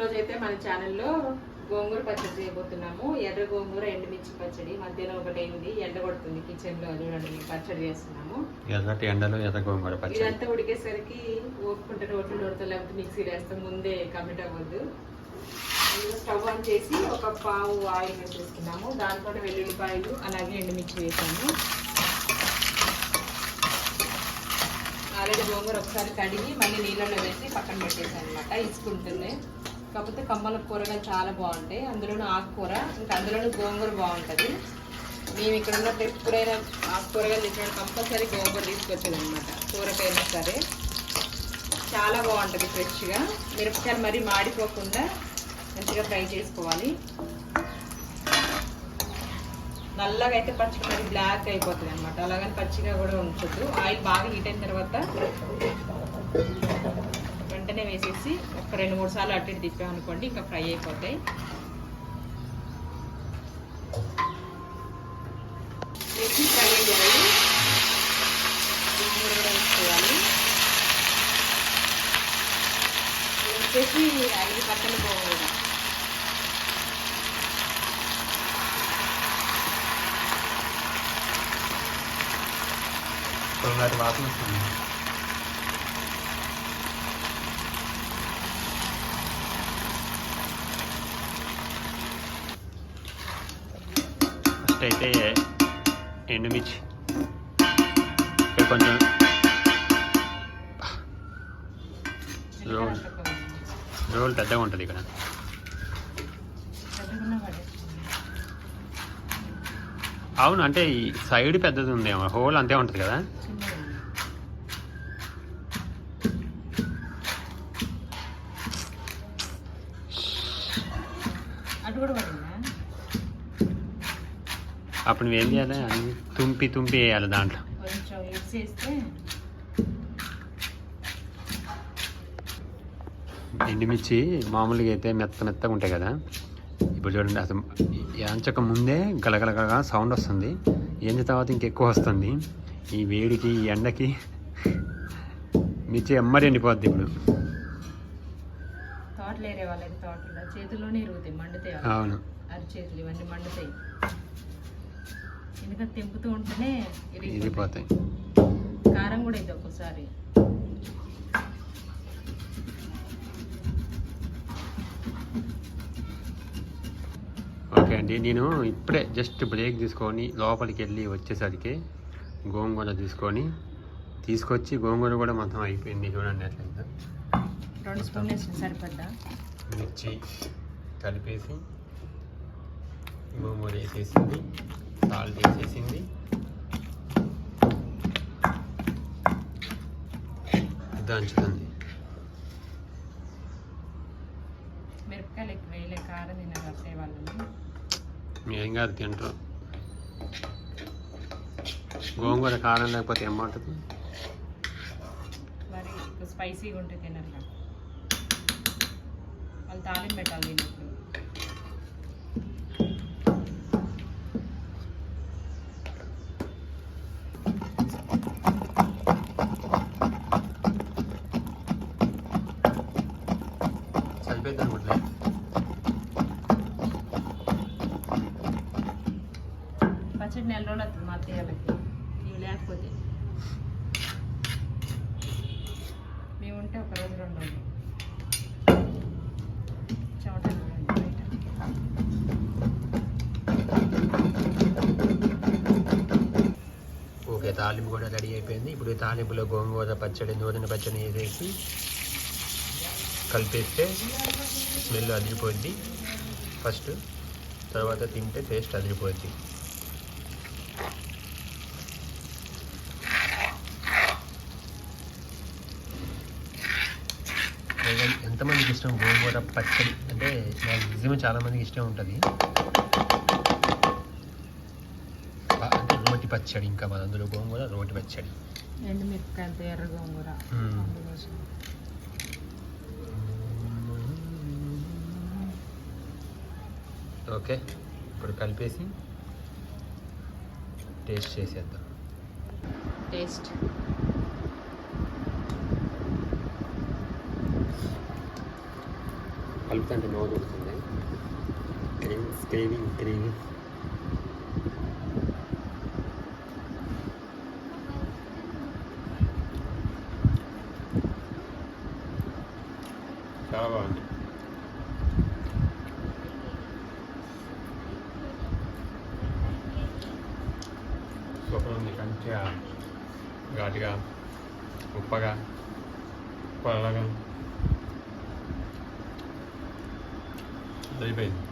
రోజు అయితే మన ఛానల్లో గోంగూర పచ్చడి చేయబోతున్నాము. ఎర్ర గోంగూర ఎండుమిర్చి పచ్చడి మధ్యాహ్నం ఒకటి అయింది ఎండ కొడుతుంది కిచెన్లో చూడండి పచ్చడి చేస్తున్నాము. ఎర్రటి ఎండలో ఎర్ర గోంగూర పచ్చడి. ఇదంతా ఉడికేసరికి ఓపుకుంటే రోట్లు ఉడతా లేకపోతే మిక్సీ వేస్తాం ముందే కమిట్ అవ్వద్దు. స్టవ్ ఆన్ చేసి ఒక పావు ఆయిల్ వేసేసుకున్నాము. దాంట్లో వెల్లుల్లిపాయలు అలాగే ఎండుమిర్చి వేసాము. ఆల్రెడీ గోంగూర ఒకసారి కడిగి మళ్ళీ నీళ్ళలో వేసి పక్కన పెట్టేసాను అనమాట ఇసుకుంటుంది కాకపోతే కమ్మల కూరగాయలు చాలా బాగుంటాయి. అందులోనూ ఆకుకూర ఇంకా అందులోనూ గోంగూర బాగుంటుంది. మేము ఇక్కడ ఉన్నప్పుడు ఎప్పుడైనా ఆకుకూరగాయలు తెచ్చినప్పుడు కంపల్సరీ గోంగూర తీసుకొచ్చేది అనమాట కూరకైనా సరే. చాలా బాగుంటుంది ఫ్రెష్గా. మిరపకాయలు మరీ మాడిపోకుండా మంచిగా ఫ్రై చేసుకోవాలి. నల్లగా అయితే పచ్చిగా మరి బ్లాక్ అయిపోతుంది అనమాట అలాగని పచ్చిగా కూడా ఉంచొద్దు. ఆయిల్ బాగా హీట్ అయిన తర్వాత వెంటనే వేసేసి ఒక రెండు మూడు సార్లు అటు ఇటు తిప్పామనుకోండి ఇంకా ఫ్రై అయిపోతాయి. వేసి ఫ్రై అయ్యాయి వేసుకోవాలి. వచ్చేసి ఐదు పక్కన పోవాలి వాసన వస్తుంది. అయితే ఎండుమిర్చి. ఇక్కడ కొంచెం రోల్ రోల్ పెద్దగా ఉంటుంది ఇక్కడ. అవును అంటే ఈ సైడ్ పెద్దది ఉందేమో హోల్ అంతే ఉంటుంది కదా? అటు కూడా పడిందా? అప్పుడు నువ్వేం చేయాలి? అన్ని తుంపి తుంపి వేయాలి దాంట్లో. ఎండుమిర్చి మామూలుగా అయితే మెత్త మెత్తగా ఉంటాయి కదా. ఇప్పుడు చూడండి అసలు యాంచక ముందే గలగలగగా సౌండ్ వస్తుంది. ఏంది తర్వాత ఇంకెక్కువ వస్తుంది. ఈ వేడికి ఈ ఎండకి మిర్చి ఎమ్మడి ఎండిపోద్ది ఇప్పుడు. వాళ్ళకి తోటలో. చేతుల్లోనే ఇరుగుతాయి మండుతాయి అవి. అవును. అరిచేతులు ఇవన్నీ మండుతాయి. ఎందుకంటే తెంపుతూ ఉంటేనే ఇరిగిపోతాయి. కారం కూడా ఇది ఒక్కోసారి. ఓకే అండి నేను ఇప్పుడే జస్ట్ బ్రేక్ తీసుకొని లోపలికి వెళ్ళి వచ్చేసరికి గోంగూర తీసుకొని తీసుకొచ్చి గోంగూర కూడా మొత్తం అయిపోయింది చూడండి అట్లయితే రెండు స్పూన్లు వేసిన సరిపడ్డా? మిర్చి కలిపేసి గోంగూర వేసేసింది. సాల్ట్ వేసేసింది దంచుతుంది మిరపకాయలు ఎక్కువ వేయలే కారం తిన్నారు అట్టే వాళ్ళని ఏం కాదు తింటారు. గోంగూర కారం లేకపోతే ఏమంటుంది మరి స్పైసీగా ఉంటే తినరు కదా. వాళ్ళు తాలింపు పెట్టాలి దీనికి వచ్చి నెల రోజులు అవుతుంది మా అత్తయ్యలకి నీవు లేకపోతే మేము ఉంటే ఒక రోజు రెండు రోజులు. చెమటలు ఓకే తాలింపు కూడా రెడీ అయిపోయింది. ఇప్పుడు తాలింపులో గోంగూర పచ్చడి నూనె పచ్చడి వేసేసి కలిపేస్తే స్మెల్ అదిరిపోద్ది. ఫస్ట్ తర్వాత తింటే టేస్ట్ అదిరిపోద్ది అలాగే ఎంతమందికి ఇష్టం గోంగూర పచ్చడి. అంటే నాకు నిజమే చాలా మందికి ఇష్టం ఉంటుంది. అంటే రోటి పచ్చడి ఇంకా మన అందులో గోంగూర రోటి పచ్చడి. ఎండు మిరపకాయలతో ఎర్ర గోంగూర. ఓకే. ఇప్పుడు కలిపేసి టేస్ట్ చేసేద్దాం. టేస్ట్. కలుపుతుంటే నోరు ఉంటుంది క్రీమ్ క్రీమింగ్ క్రేవింగ్ చాలా బాగుంది. సూపర్ ఉంది. మంచిగా ఘాటుగా ఉప్పగా పొలగా అయిపోయింది